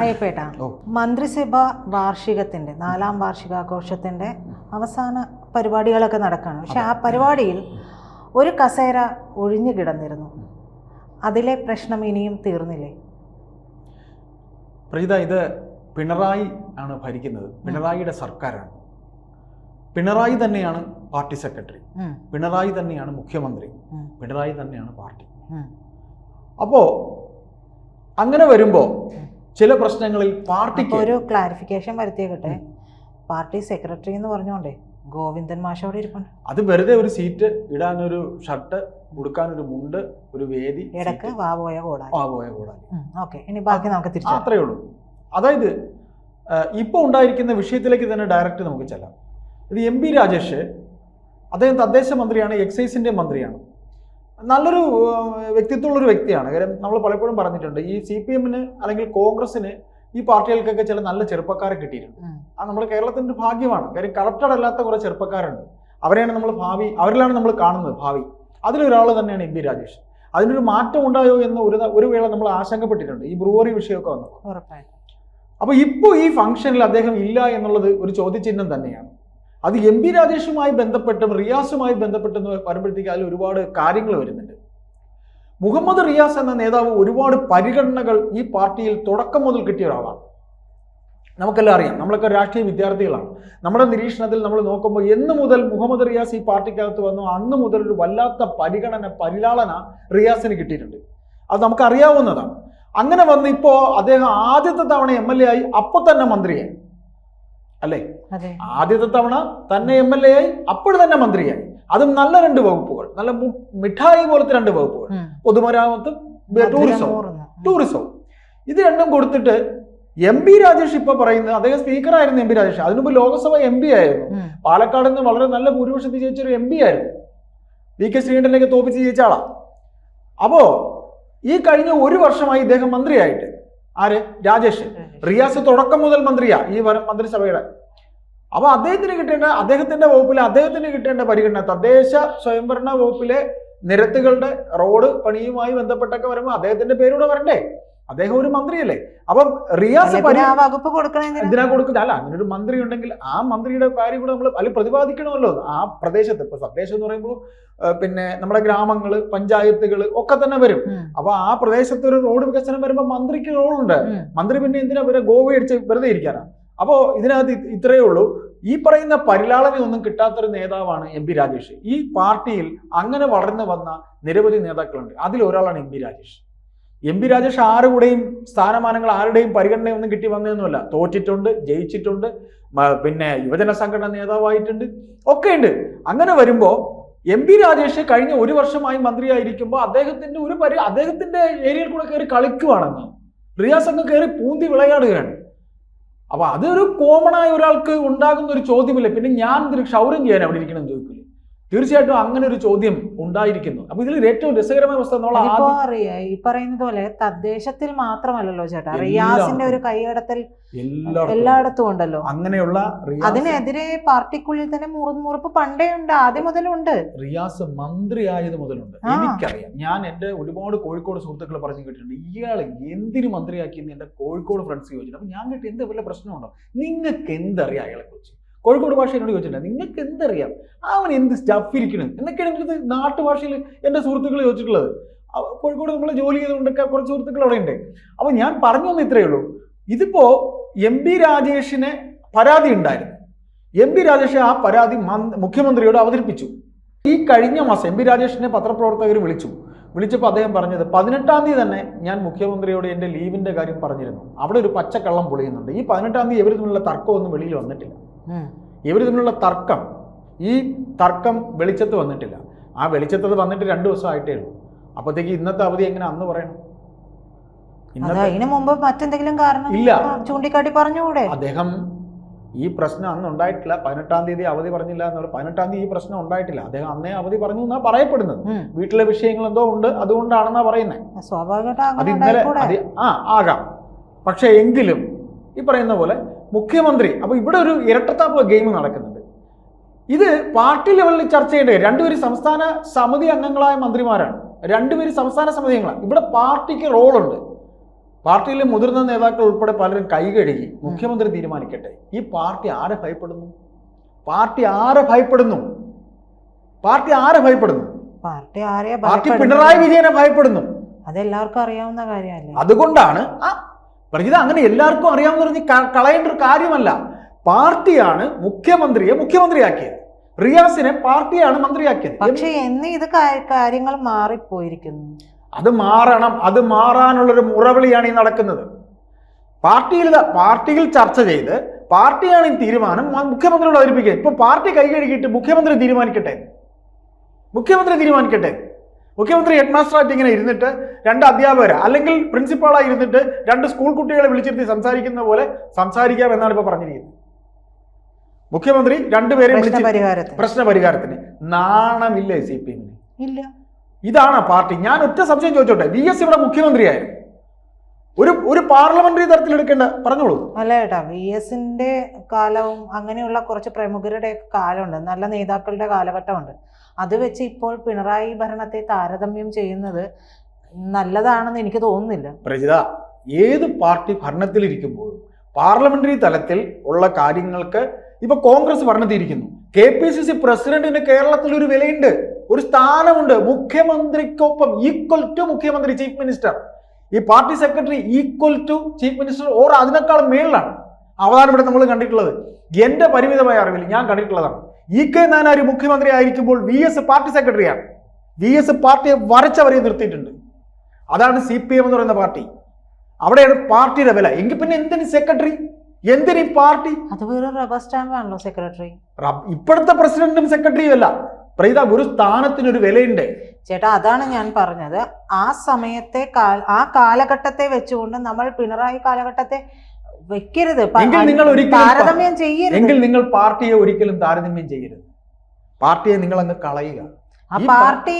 അയ്യപ്പേട്ട ഓ. മന്ത്രിസഭ വാർഷികത്തിന്റെ നാലാം വാർഷികാഘോഷത്തിന്റെ അവസാന പരിപാടികളൊക്കെ നടക്കുകയാണ് പക്ഷെ ആ പരിപാടിയിൽ ഒരു കസേര ഒഴിഞ്ഞു കിടന്നിരുന്നു. അതിലെ പ്രശ്നം ഇനിയും തീർന്നില്ലേ? പ്രീത ഇത് പിണറായി ആണ് ഭരിക്കുന്നത്. പിണറായിയുടെ സർക്കാരാണ്. പിണറായി തന്നെയാണ് പാർട്ടി സെക്രട്ടറി. പിണറായി തന്നെയാണ് മുഖ്യമന്ത്രി. പിണറായി തന്നെയാണ് പാർട്ടി. അപ്പോ അപ്പോൾ അങ്ങനെ വരുമ്പോൾ ചില പ്രശ്നങ്ങളിൽ പാർട്ടിക്ക് ഒരു ക്ലാരിഫിക്കേഷൻ വരുത്തിയേക്കട്ടെ. പാർട്ടി സെക്രട്ടറി എന്ന് പറഞ്ഞോണ്ടേ ഗോവിന്ദൻ മാഷ് അവിടെ ഇരിപ്പുണ്ട്. അത് വെറുതെ ഒരു സീറ്റ് ഇടാനൊരു ഷർട്ട് ഉടുക്കാനൊരു മുണ്ട് ഒരു വേദി ഇടയ്ക്ക് വാവോയ കൂടാ ആ പോയ ഓക്കെ ഇനി ബാക്കി നമുക്ക് തിരിച്ചു അത്രയേ ഉള്ളൂ. അതായത് ഇപ്പോൾ ഉണ്ടായിരിക്കുന്ന വിഷയത്തിലേക്ക് തന്നെ ഡയറക്റ്റ് നമുക്ക് ചെല്ലാം. ഇത് എം പി രാജേഷ് അദ്ദേഹം തദ്ദേശ മന്ത്രിയാണ് എക്സൈസിന്റെ മന്ത്രിയാണ്. നല്ലൊരു വ്യക്തിത്വമുള്ള ഒരു വ്യക്തിയാണ്. കാര്യം നമ്മൾ പലപ്പോഴും പറഞ്ഞിട്ടുണ്ട് ഈ സി പി എമ്മിന് അല്ലെങ്കിൽ കോൺഗ്രസിന് ഈ പാർട്ടികൾക്കൊക്കെ ചില നല്ല ചെറുപ്പക്കാരെ കിട്ടിയിട്ടുണ്ട്. അത് നമ്മുടെ കേരളത്തിന്റെ ഭാഗ്യമാണ്. കാര്യം കറപ്റ്റഡ് അല്ലാത്ത കുറെ ചെറുപ്പക്കാരുണ്ട്. അവരെയാണ് നമ്മൾ ഭാവി അവരിലാണ് നമ്മൾ കാണുന്നത് ഭാവി. അതിലൊരാൾ തന്നെയാണ് എം പി രാജേഷ്. അതിനൊരു മാറ്റം ഉണ്ടായോ എന്ന് ഒരു ഒരു വേള നമ്മൾ ആശങ്കപ്പെട്ടിട്ടുണ്ട്. ഈ ബ്രൂവറി വിഷയമൊക്കെ വന്നു അപ്പൊ ഇപ്പോൾ ഈ ഫംഗ്ഷനിൽ അദ്ദേഹം ഇല്ല എന്നുള്ളത് ഒരു ചോദ്യചിഹ്നം തന്നെയാണ്. അത് എം പി രാജേഷുമായി ബന്ധപ്പെട്ടും റിയാസുമായി ബന്ധപ്പെട്ടും വരുമ്പോഴത്തേക്ക് അതിൽ ഒരുപാട് കാര്യങ്ങൾ വരുന്നുണ്ട്. മുഹമ്മദ് റിയാസ് എന്ന നേതാവ് ഒരുപാട് പരിഗണനകൾ ഈ പാർട്ടിയിൽ തുടക്കം മുതൽ കിട്ടിയ ഒരാളാണ്. നമുക്കെല്ലാം അറിയാം. നമ്മളൊക്കെ രാഷ്ട്രീയ വിദ്യാർത്ഥികളാണ്. നമ്മുടെ നിരീക്ഷണത്തിൽ നമ്മൾ നോക്കുമ്പോൾ എന്ന് മുതൽ മുഹമ്മദ് റിയാസ് ഈ പാർട്ടിക്കകത്ത് വന്നു അന്ന് മുതൽ ഒരു വല്ലാത്ത പരിഗണന പരിലാളന റിയാസിന് കിട്ടിയിട്ടുണ്ട്. അത് നമുക്കറിയാവുന്നതാണ്. അങ്ങനെ വന്ന് ഇപ്പോൾ അദ്ദേഹം ആദ്യത്തെ തവണ എം എൽ എ ആയി അപ്പോൾ തന്നെ മന്ത്രിയായി. അല്ലേ? ആദ്യത്തെ തവണ തന്നെ എം എൽ എ ആയി അപ്പോൾ തന്നെ മന്ത്രിയായി. അതും നല്ല രണ്ട് വകുപ്പുകൾ. നല്ല മിഠായി പോലത്തെ രണ്ട് വകുപ്പുകൾ. പൊതുമരാമത്തും ടൂറിസവും ടൂറിസവും ഇത് രണ്ടും കൊടുത്തിട്ട് എം പി രാജേഷ് ഇപ്പൊ പറയുന്നത് അദ്ദേഹം സ്പീക്കറായിരുന്നു എം പി രാജേഷ്. അതിനുമുമ്പ് ലോക്സഭ എം പി ആയിരുന്നു. പാലക്കാട് നിന്ന് വളരെ നല്ല ഭൂരിപക്ഷത്തിൽ ജയിച്ച ഒരു എം പി ആയിരുന്നു. വി കെ ശ്രീകണ്ഠനൊക്കെ തോപ്പിച്ച് ജയിച്ച ആളാ. അപ്പോ ഈ കഴിഞ്ഞ ഒരു വർഷമായി ഇദ്ദേഹം മന്ത്രിയായിട്ട്. ആര്? രാജേഷ്. റിയാസ് തുടക്കം മുതൽ മന്ത്രിയാ ഈ മന്ത്രിസഭയുടെ. അപ്പൊ അദ്ദേഹത്തിന് കിട്ടേണ്ട അദ്ദേഹത്തിന്റെ വകുപ്പിലെ അദ്ദേഹത്തിന് കിട്ടേണ്ട പരിഗണന തദ്ദേശ സ്വയംഭരണ വകുപ്പിലെ നിരത്തുകളുടെ റോഡ് പണിയുമായി ബന്ധപ്പെട്ടൊക്കെ വരുമ്പോൾ അദ്ദേഹത്തിന്റെ പേരൂടെ വരണ്ടേ? അദ്ദേഹം ഒരു മന്ത്രിയല്ലേ? അപ്പം റിയാസ് വകുപ്പ് എന്തിനാ? കൊടുക്കുന്നത്? അല്ല അങ്ങനെ ഒരു മന്ത്രി ഉണ്ടെങ്കിൽ ആ മന്ത്രിയുടെ കാര്യം കൂടെ നമ്മൾ അതിൽ പ്രതിപാദിക്കണമല്ലോ. ആ പ്രദേശത്ത് ഇപ്പൊ തദ്ദേശം എന്ന് പറയുമ്പോൾ പിന്നെ നമ്മുടെ ഗ്രാമങ്ങൾ പഞ്ചായത്തുകൾ ഒക്കെ തന്നെ വരും. അപ്പൊ ആ പ്രദേശത്ത് ഒരു റോഡ് വികസനം വരുമ്പോൾ മന്ത്രിക്ക് റോളുണ്ട്. മന്ത്രി പിന്നെ എന്തിനാ ഇവരെ ഗോവ അടിച്ച് വെറുതെ ഇരിക്കാനാ. അപ്പോ ഇതിനകത്ത് ഇത് ഇത്രയേ ഉള്ളൂ. ഈ പറയുന്ന പരിലാളനയൊന്നും കിട്ടാത്തൊരു നേതാവാണ് എം പി രാജേഷ്. ഈ പാർട്ടിയിൽ അങ്ങനെ വളർന്നു വന്ന നിരവധി നേതാക്കളുണ്ട്. അതിലൊരാളാണ് M P Rajesh. M P Rajesh ആരുടെയും സ്ഥാനമാനങ്ങൾ ആരുടെയും പരിഗണനയൊന്നും കിട്ടി വന്നതൊന്നുമല്ല. തോറ്റിട്ടുണ്ട് ജയിച്ചിട്ടുണ്ട് പിന്നെ യുവജന സംഘടന നേതാവായിട്ടുണ്ട്. ഒക്കെ ഉണ്ട് അങ്ങനെ വരുമ്പോൾ എം പി രാജേഷ് കഴിഞ്ഞ ഒരു വർഷമായി മന്ത്രിയായിരിക്കുമ്പോൾ അദ്ദേഹത്തിന്റെ ഒരു പരി അദ്ദേഹത്തിന്റെ ഏരിയയിൽ കൂടെ കയറി കളിക്കുവാണെന്ന്. അങ്ങ് കയറി പൂന്തി വിളയാടുകയാണ്. അപ്പൊ അതൊരു കോമൺ ആയ ഒരാൾക്ക് ഉണ്ടാകുന്ന ഒരു ചോദ്യമില്ല. പിന്നെ ഞാൻ ക്ഷൗരം ചെയ്യാൻ അവിടെ ഇരിക്കണം ചോദിക്കില്ല. തീർച്ചയായിട്ടും അങ്ങനെ ഒരു ചോദ്യം ഉണ്ടായിരിക്കുന്നു. അപ്പൊ ഇതിൽ ഏറ്റവും രസകരമായ പുസ്തകം നമ്മൾ ഈ പറയുന്നത് പോലെ തദ്ദേശത്തിൽ മാത്രമല്ലല്ലോ ചേട്ടാ. റിയാസിന്റെ ഒരു കൈയടത്തിൽ എല്ലായിടത്തും ഉണ്ടല്ലോ. അങ്ങനെയുള്ള അതിനെതിരെ പാർട്ടിക്കുള്ളിൽ തന്നെ മുറുമുറുപ്പ് പണ്ടേ ഉണ്ട് ആദ്യം മുതലുണ്ട്. റിയാസ് മന്ത്രിയായത് മുതലുണ്ട്. എനിക്കറിയാം. ഞാൻ എന്റെ ഒരുപാട് കോഴിക്കോട് സുഹൃത്തുക്കൾ പറഞ്ഞു കേട്ടിട്ടുണ്ട്. ഇയാളെ എന്തിനു മന്ത്രിയാക്കിയെന്ന് എന്റെ കോഴിക്കോട് ഫ്രണ്ട്സ് ചോദിച്ചിട്ടുണ്ട്. അപ്പൊ ഞാൻ കേട്ടി എന്ത് വല്ല പ്രശ്നമുണ്ടോ? നിങ്ങൾക്ക് എന്തറിയാം അയാളെ കുറിച്ച് കോഴിക്കോട് ഭാഷ എന്നോട് ചോദിച്ചിട്ടുണ്ട് നിങ്ങൾക്ക് എന്തറിയാം? അവൻ എന്ത് സ്റ്റഫ് ഇരിക്കണം? എന്നൊക്കെയാണ് എന്റെ അടുത്ത് നാട്ടുഭാഷയിൽ എന്റെ സുഹൃത്തുക്കൾ ചോദിച്ചിട്ടുള്ളത്. കോഴിക്കോട് നമ്മൾ ജോലി ചെയ്തുകൊണ്ടൊക്കെ കുറച്ച് സുഹൃത്തുക്കൾ അവിടെ ഉണ്ട് അപ്പോൾ ഞാൻ പറഞ്ഞു തന്നെ ഇത്രയേ ഉള്ളൂ. ഇതിപ്പോൾ എം പി രാജേഷിന് പരാതി ഉണ്ടായിരുന്നു. എം പി രാജേഷ് ആ പരാതി മുഖ്യമന്ത്രിയോട് അവതരിപ്പിച്ചു. ഈ കഴിഞ്ഞ മാസം എം പി രാജേഷിനെ പത്രപ്രവർത്തകർ വിളിച്ചു. വിളിച്ചപ്പോൾ അദ്ദേഹം പറഞ്ഞത് പതിനെട്ടാം തീയതി തന്നെ ഞാൻ മുഖ്യമന്ത്രിയോട് എന്റെ ലീവിന്റെ കാര്യം പറഞ്ഞിരുന്നു. അവിടെ ഒരു പച്ചക്കള്ളം പൊളിയുന്നുണ്ട്. ഈ പതിനെട്ടാം തീയതി ഇവർ തമ്മിലുള്ള തർക്കമൊന്നും വെളിയിൽ വന്നിട്ടില്ല. ഇവർ തമ്മിലുള്ള തർക്കം ഈ തർക്കം വെളിച്ചത്ത് വന്നിട്ടില്ല. ആ വെളിച്ചത്തത് വന്നിട്ട് രണ്ട് ദിവസം ആയിട്ടേ ഉള്ളൂ. അപ്പോഴത്തേക്ക് ഇന്നത്തെ അവധി എങ്ങനെ അന്ന് പറയണം? അതിനു മുമ്പ് മറ്റെന്തെങ്കിലും കാരണം ഇല്ല. ചൂണ്ടിക്കാട്ടി പറഞ്ഞുകൂടെ? അദ്ദേഹം ഈ പ്രശ്നം അന്ന് ഉണ്ടായിട്ടില്ല. പതിനെട്ടാം തീയതി അവധി പറഞ്ഞില്ല എന്ന് പതിനെട്ടാം തീയതി ഈ പ്രശ്നം ഉണ്ടായിട്ടില്ല. അദ്ദേഹം അന്നേ അവധി പറഞ്ഞു എന്നാ പറയപ്പെടുന്നത്. വീട്ടിലെ വിഷയങ്ങൾ എന്തോ ഉണ്ട് അതുകൊണ്ടാണെന്നാ പറയുന്നത് സ്വാഭാവികമായിട്ടും അത് അങ്ങനെ ഇന്നലെ ആ ആകാം. പക്ഷേ എങ്കിലും ഈ പറയുന്ന പോലെ മുഖ്യമന്ത്രി. അപ്പൊ ഇവിടെ ഒരു ഇരട്ടത്താപ്പ് ഗെയിം നടക്കുന്നുണ്ട്. ഇത് പാർട്ടി ലെവലിൽ ചർച്ച ചെയ്യേണ്ടത് രണ്ടുപേരും സംസ്ഥാന സമിതി അംഗങ്ങളായ മന്ത്രിമാരാണ്. രണ്ടുപേരും സംസ്ഥാന സമിതി അംഗങ്ങളാണ്. ഇവിടെ പാർട്ടിക്ക് റോളുണ്ട്. പാർട്ടിയിലെ മുതിർന്ന നേതാക്കൾ ഉൾപ്പെടെ പലരും കൈകഴുകി മുഖ്യമന്ത്രി തീരുമാനിക്കട്ടെ. ഈ പാർട്ടി ആരെ ഭയപ്പെടുന്നു? പാർട്ടി ആരെ ഭയപ്പെടുന്നു? പാർട്ടി ആരെ ഭയപ്പെടുന്നു? Party party? പിണറായി വിജയനെ ഭയപ്പെടുന്നു. അതെല്ലാവർക്കും അറിയാവുന്ന കാര്യമല്ലേ? അതുകൊണ്ടാണ് ആ പ്രജിത അങ്ങനെ എല്ലാവർക്കും അറിയാമെന്ന് പറഞ്ഞ് കളയേണ്ട ഒരു കാര്യമല്ല. പാർട്ടിയാണ് മുഖ്യമന്ത്രിയെ മുഖ്യമന്ത്രിയാക്കിയത്. റിയാസിനെ പാർട്ടിയാണ് മന്ത്രിയാക്കിയത്. പക്ഷേ എന്ന് ഇത് കാര്യങ്ങൾ മാറിപ്പോയിരിക്കുന്നു? അത് മാറണം. അത് മാറാനുള്ളൊരു മുറവിളിയാണ് ഈ നടക്കുന്നത്. പാർട്ടിയിൽ പാർട്ടിയിൽ ചർച്ച ചെയ്ത് പാർട്ടിയാണ് ഈ തീരുമാനം മുഖ്യമന്ത്രിയോട് അവതരിപ്പിക്കുക. ഇപ്പൊ പാർട്ടി കൈ കഴുകിയിട്ട് മുഖ്യമന്ത്രി തീരുമാനിക്കട്ടെ? മുഖ്യമന്ത്രി തീരുമാനിക്കട്ടെ? മുഖ്യമന്ത്രി ഹെഡ് മാസ്റ്ററായിട്ട് ഇങ്ങനെ ഇരുന്നിട്ട് രണ്ട് അധ്യാപകർ അല്ലെങ്കിൽ പ്രിൻസിപ്പാളായി ഇരുന്നിട്ട് രണ്ട് സ്കൂൾ കുട്ടികളെ വിളിച്ചിരുത്തി സംസാരിക്കുന്ന പോലെ സംസാരിക്കാം എന്നാണ് ഇപ്പൊ പറഞ്ഞിരിക്കുന്നത്. മുഖ്യമന്ത്രി രണ്ടുപേരെയും പ്രശ്ന വിളിച്ച് പരിഹാരത്തിന്. പ്രശ്ന പരിഹാരത്തിന്. നാണമില്ലേ സി പി എമ്മിന്? ഇല്ല. ഇതാണ് പാർട്ടി. ഞാൻ ഒറ്റ സംശയം ചോദിച്ചോട്ടെ. വി എസ് ഇവിടെ മുഖ്യമന്ത്രിയായിരുന്നു. ഒരു ഒരു പാർലമെന്ററി തരത്തിൽ എടുക്കേണ്ട പറഞ്ഞോളൂ. അല്ല ഏട്ടാ വി എസിന്റെ കാലവും അങ്ങനെയുള്ള കുറച്ച് പ്രമുഖരുടെ കാലമുണ്ട്. നല്ല നേതാക്കളുടെ കാലഘട്ടമുണ്ട്. അത് വെച്ച് ഇപ്പോൾ പിണറായി ഭരണത്തെ താരതമ്യം ചെയ്യുന്നത് നല്ലതാണെന്ന് എനിക്ക് തോന്നുന്നില്ല. പ്രജിത ഏത് പാർട്ടി ഭരണത്തിലിരിക്കുമ്പോഴും പാർലമെന്ററി തലത്തിൽ ഉള്ള കാര്യങ്ങൾക്ക് ഇപ്പൊ കോൺഗ്രസ് ഭരണത്തിരിക്കുന്നു. കെ പി സി സി പ്രസിഡന്റിന് കേരളത്തിൽ ഒരു വിലയുണ്ട്. ഒരു സ്ഥാനമുണ്ട്. മുഖ്യമന്ത്രിക്കൊപ്പം ഈക്വൽ ടു മുഖ്യമന്ത്രി ചീഫ് മിനിസ്റ്റർ ഈ party secretary equal to chief minister or അതിനേക്കാൾ മേളിലാണ്. അവതാണ് ഇവിടെ നമ്മൾ കണ്ടിട്ടുള്ളത്. എന്റെ പരിമിതമായ അറിവിൽ ഞാൻ കണ്ടിട്ടുള്ളതാണ്. ഇ കെ നാനാരി മുഖ്യമന്ത്രി ആയിരിക്കുമ്പോൾ വി എസ് പാർട്ടി സെക്രട്ടറിയാണ് വി എസ് പാർട്ടിയെ വരച്ചവരെ നിർത്തിയിട്ടുണ്ട്. അതാണ് സി പി എം എന്ന് പറയുന്ന പാർട്ടി. അവിടെയാണ് പാർട്ടിയുടെ വില. എങ്കിൽ പിന്നെ എന്തിന് സെക്രട്ടറി എന്തിന് പാർട്ടി? അത് വെറും റബ്ബർ സെക്രട്ടറി ഇപ്പോഴത്തെ പ്രസിഡന്റും സെക്രട്ടറിയും അല്ല. പ്രീത ഒരു സ്ഥാനത്തിനൊരു വിലയുണ്ട്. ചേട്ടാ അതാണ് ഞാൻ പറഞ്ഞത്. ആ സമയത്തെ ആ കാലഘട്ടത്തെ വെച്ചുകൊണ്ട് നമ്മൾ പിണറായി കാലഘട്ടത്തെ വെക്കരുത്. നിങ്ങൾ താരതമ്യം ചെയ്യരുത്. എങ്കിൽ നിങ്ങൾ പാർട്ടിയെ ഒരിക്കലും താരതമ്യം ചെയ്യരുത്. പാർട്ടിയെ നിങ്ങൾ അങ്ങ് കളയുക. ആ പാർട്ടി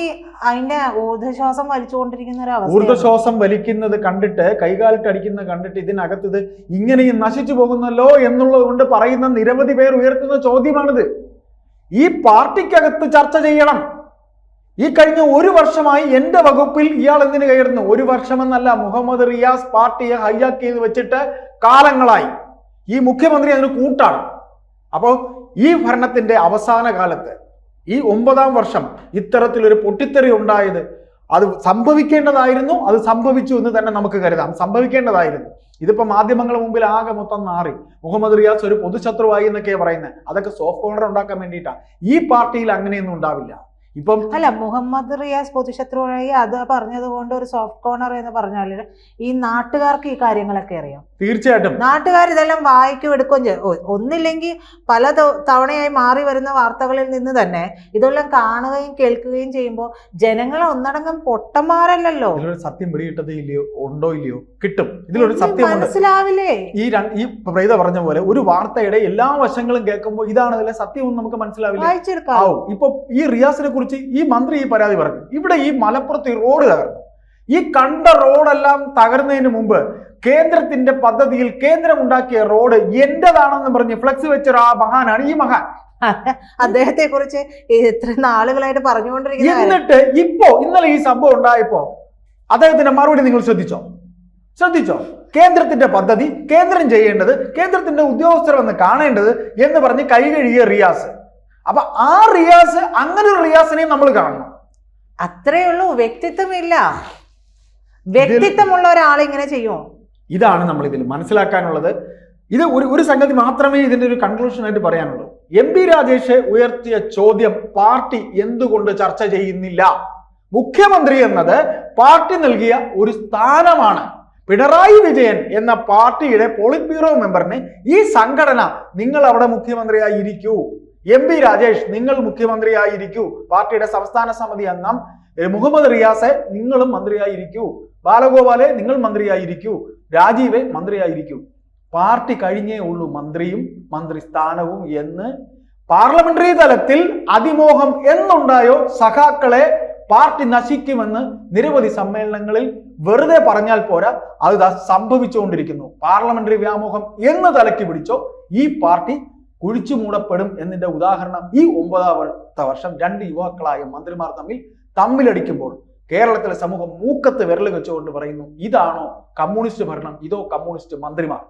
അതിന്റെ ഊർദ്ധശ്വാസം വലിച്ചുകൊണ്ടിരിക്കുന്ന ഒരു അവസ്ഥ വലിക്കുന്നത് കണ്ടിട്ട് കൈകാലിട്ടടിക്കുന്നത് കണ്ടിട്ട് ഇതിനകത്ത് ഇത് ഇങ്ങനെയും നശിച്ചു പോകുന്നല്ലോ എന്നുള്ളത് കൊണ്ട് പറയുന്ന നിരവധി പേർ ഉയർത്തുന്ന ചോദ്യമാണിത്. ഈ പാർട്ടിക്കകത്ത് ചർച്ച ചെയ്യണം. ഈ കഴിഞ്ഞ ഒരു വർഷമായി എന്റെ വകുപ്പിൽ ഇയാൾ എന്തിനു കയറുന്നു? ഒരു വർഷമെന്നല്ല മുഹമ്മദ് റിയാസ് പാർട്ടിയെ ഹൈജാക്ക് ചെയ്ത് വെച്ചിട്ട് കാലങ്ങളായി. ഈ മുഖ്യമന്ത്രി അതിന് കൂട്ടാണ്. അപ്പോൾ ഈ ഭരണത്തിന്റെ അവസാന കാലത്ത് ഈ ഒമ്പതാം വർഷം ഇത്തരത്തിലൊരു പൊട്ടിത്തെറി ഉണ്ടായത് അത് സംഭവിക്കേണ്ടതായിരുന്നു അത് സംഭവിച്ചു എന്ന് തന്നെ നമുക്ക് കരുതാം. സംഭവിക്കേണ്ടതായിരുന്നു. ഇതിപ്പോ മാധ്യമങ്ങളുടെ മുമ്പിൽ ആകെ മൊത്തം നാറി. മുഹമ്മദ് റിയാസ് ഒരു പൊതുശത്രുവായി എന്നൊക്കെയാണ് പറയുന്നത്. അതൊക്കെ സോഫ്റ്റ് കോർണർ ഉണ്ടാക്കാൻ വേണ്ടിയിട്ടാണ് ഈ പാർട്ടിയിൽ അങ്ങനെയൊന്നും ഉണ്ടാവില്ല. ഇപ്പം അല്ല മുഹമ്മദ് റിയാസ് പൊതുശത്രുവായി അത് പറഞ്ഞത് കൊണ്ട് ഒരു സോഫ്റ്റ് കോർണർ എന്ന് പറഞ്ഞാൽ ഈ നാട്ടുകാർക്ക് ഈ കാര്യങ്ങളൊക്കെ അറിയാം. തീർച്ചയായിട്ടും. നാട്ടുകാർ ഇതെല്ലാം വായിക്കും എടുക്കുകയും ചെയ്യും ഒന്നില്ലെങ്കിൽ പല തവണയായി മാറി വരുന്ന വാർത്തകളിൽ നിന്ന് തന്നെ ഇതെല്ലാം കാണുകയും കേൾക്കുകയും ചെയ്യുമ്പോൾ ജനങ്ങൾ ഒന്നടങ്കം പൊട്ടന്മാരല്ലല്ലോ. ഇതിലൊരു സത്യം പിടികിട്ടത് ഇല്ലയോ ഉണ്ടോ ഇല്ലയോ? കിട്ടും. ഇതിലൊരു സത്യം മനസ്സിലാവില്ലേ? ഈ ഈ പ്രീത പറഞ്ഞ പോലെ ഒരു വാർത്തയുടെ എല്ലാ വശങ്ങളും കേൾക്കുമ്പോൾ ഇതാണ് അതിലെ സത്യം നമുക്ക് മനസ്സിലാവില്ല? ഇപ്പൊ ഈ റിയാസിനെ കുറിച്ച് ഈ മന്ത്രി ഈ പരാതി പറഞ്ഞു. ഇവിടെ ഈ മലപ്പുറത്ത് ഈ റോഡ് തകർന്നു. ഈ കണ്ട റോഡെല്ലാം തകർന്നതിന് മുമ്പ് കേന്ദ്രത്തിന്റെ പദ്ധതിയിൽ കേന്ദ്രം ഉണ്ടാക്കിയ റോഡ് എന്റേതാണെന്ന് പറഞ്ഞ് ഫ്ലെക്സ് വെച്ച ആ മഹാനാണ് ഈ മഹാൻ. അദ്ദേഹത്തെ കുറിച്ച് ഇത്ര നാളുകളായിട്ട് പറഞ്ഞുകൊണ്ടിരിക്കുന്നത് എന്നിട്ട് ഇപ്പോ ഇന്നലെ ഈ സംഭവം ഉണ്ടായപ്പോ അദ്ദേഹത്തിന്റെ മറുപടി നിങ്ങൾ ശ്രദ്ധിച്ചോ? ശ്രദ്ധിച്ചോ? കേന്ദ്രത്തിന്റെ പദ്ധതി കേന്ദ്രം ചെയ്യേണ്ടത് കേന്ദ്രത്തിന്റെ ഉദ്യോഗസ്ഥർ വന്ന് കാണേണ്ടത് എന്ന് പറഞ്ഞ് കൈ കഴുകിയ റിയാസ്. അപ്പൊ ആ റിയാസ് അങ്ങനെ ഒരു റിയാസിനെയും നമ്മൾ കാണണം. അത്രേ ഉള്ളൂ വ്യക്തിത്വമില്ല. വ്യക്തിത്വമുള്ള ഒരാൾ ഇങ്ങനെ ചെയ്യുമോ? ഇതാണ് നമ്മൾ ഇതിൽ മനസ്സിലാക്കാനുള്ളത്. ഇത് ഒരു ഒരു സംഗതി മാത്രമേ ഇതിന്റെ ഒരു കൺക്ലൂഷൻ ആയിട്ട് പറയാനുള്ളൂ. എം പി രാജേഷ് ഉയർത്തിയ ചോദ്യം പാർട്ടി എന്തുകൊണ്ട് ചർച്ച ചെയ്യുന്നില്ല? മുഖ്യമന്ത്രി എന്നത് പാർട്ടി നൽകിയ ഒരു സ്ഥാനമാണ്. പിണറായി വിജയൻ എന്ന പാർട്ടിയുടെ പോളിറ്റ് ബ്യൂറോ മെമ്പറിന് ഈ സംഘടന നിങ്ങൾ അവിടെ മുഖ്യമന്ത്രിയായി ഇരിക്കൂ എം പി രാജേഷ് നിങ്ങൾ മുഖ്യമന്ത്രിയായിരിക്കൂ. പാർട്ടിയുടെ സംസ്ഥാന സമിതി അംഗം മുഹമ്മദ് റിയാസെ നിങ്ങളും മന്ത്രിയായിരിക്കൂ. ബാലഗോപാലെ നിങ്ങൾ മന്ത്രിയായിരിക്കൂ. രാജീവെ മന്ത്രിയായിരിക്കൂ. പാർട്ടി കഴിഞ്ഞേ ഉള്ളൂ മന്ത്രിയും മന്ത്രി സ്ഥാനവും എന്ന് പാർലമെന്ററി തലത്തിൽ അതിമോഹം എന്നുണ്ടായോ സഖാക്കളെ പാർട്ടി നശിക്കുമെന്ന് നിരവധി സമ്മേളനങ്ങളിൽ വെറുതെ പറഞ്ഞാൽ പോരാ അത് സംഭവിച്ചുകൊണ്ടിരിക്കുന്നു. പാർലമെന്ററി വ്യാമോഹം എന്ന് തലക്കി പിടിച്ചോ ഈ പാർട്ടി കുഴിച്ചു മൂടപ്പെടും എന്നതിന്റെ ഉദാഹരണം ഈ ഒമ്പതാമത്തെ വർഷം രണ്ട് യുവാക്കളായ മന്ത്രിമാർ തമ്മിൽ തമ്മിലടിക്കുമ്പോൾ കേരളത്തിലെ സമൂഹം മൂക്കത്ത് വിരൽ വെച്ചുകൊണ്ട് പറയുന്നു ഇതാണോ കമ്മ്യൂണിസ്റ്റ് ഭരണം? ഇതോ കമ്മ്യൂണിസ്റ്റ് മന്ത്രിമാർ?